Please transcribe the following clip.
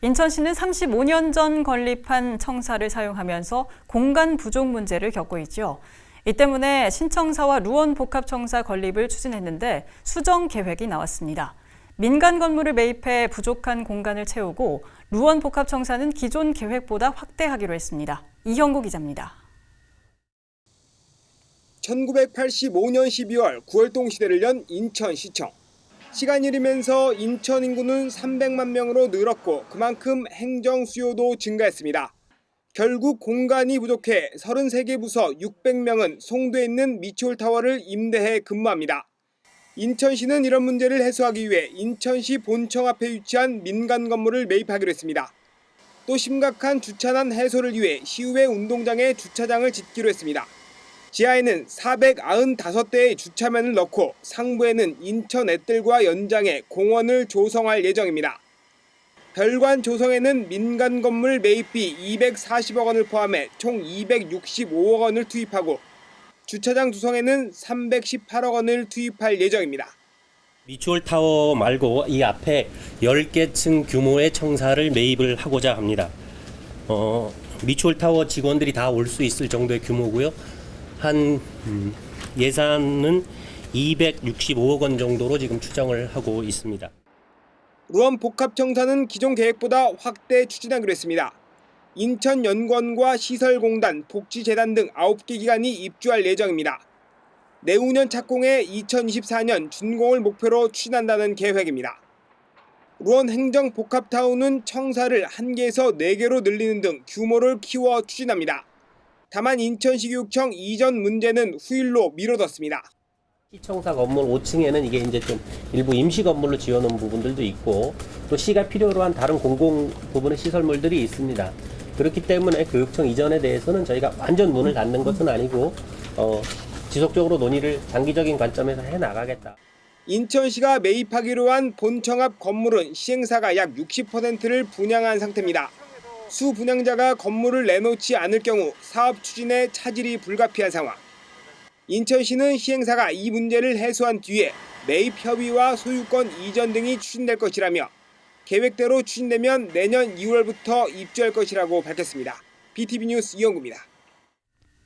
인천시는 35년 전 건립한 청사를 사용하면서 공간 부족 문제를 겪고 있죠. 이 때문에 신청사와 루원 복합청사 건립을 추진했는데 수정 계획이 나왔습니다. 민간 건물을 매입해 부족한 공간을 채우고 루원 복합청사는 기존 계획보다 확대하기로 했습니다. 이형구 기자입니다. 1985년 12월 구월동 시대를 연 인천시청. 시간이 흐르면서 인천 인구는 300만 명으로 늘었고 그만큼 행정 수요도 증가했습니다. 결국 공간이 부족해 33개 부서 600명은 송도에 있는 미추홀 타워를 임대해 근무합니다. 인천시는 이런 문제를 해소하기 위해 인천시 본청 앞에 위치한 민간 건물을 매입하기로 했습니다. 또 심각한 주차난 해소를 위해 시의회 운동장에 주차장을 짓기로 했습니다. 지하에는 495대의 주차면을 넣고 상부에는 인천 앳들과 연장해 공원을 조성할 예정입니다. 별관 조성에는 민간 건물 매입비 240억 원을 포함해 총 265억 원을 투입하고 주차장 조성에는 318억 원을 투입할 예정입니다. 미추홀 타워 말고 이 앞에 10개 층 규모의 청사를 매입을 하고자 합니다. 어, 미추홀 타워 직원들이 다 올 수 있을 정도의 규모고요. 한 음, 예산은 265억 원 정도로 지금 추정을 하고 있습니다. 루원 복합청사는 기존 계획보다 확대 추진하기로 했습니다. 인천연구원과 시설공단, 복지재단 등 9개 기관이 입주할 예정입니다. 내후년 착공해 2024년 준공을 목표로 추진한다는 계획입니다. 루원 행정 복합타운은 청사를 1개에서 4개로 늘리는 등 규모를 키워 추진합니다. 다만 인천시 교육청 이전 문제는 후일로 미뤄뒀습니다. 시청사 건물 5층에는 이게 이제 좀 일부 임시 건물로 지어놓은 부분들도 있고 또 시가 필요로 한 다른 공공 부분의 시설물들이 있습니다. 그렇기 때문에 교육청 이전에 대해서는 저희가 완전 문을 닫는 것은 아니고 어, 지속적으로 논의를 장기적인 관점에서 해 나가겠다. 인천시가 매입하기로 한 본청 앞 건물은 시행사가 약 60%를 분양한 상태입니다. 수 분양자가 건물을 내놓지 않을 경우 사업 추진에 차질이 불가피한 상황. 인천시는 시행사가 이 문제를 해소한 뒤에 매입 협의와 소유권 이전 등이 추진될 것이라며 계획대로 추진되면 내년 2월부터 입주할 것이라고 밝혔습니다. BTV 뉴스 이영구입니다.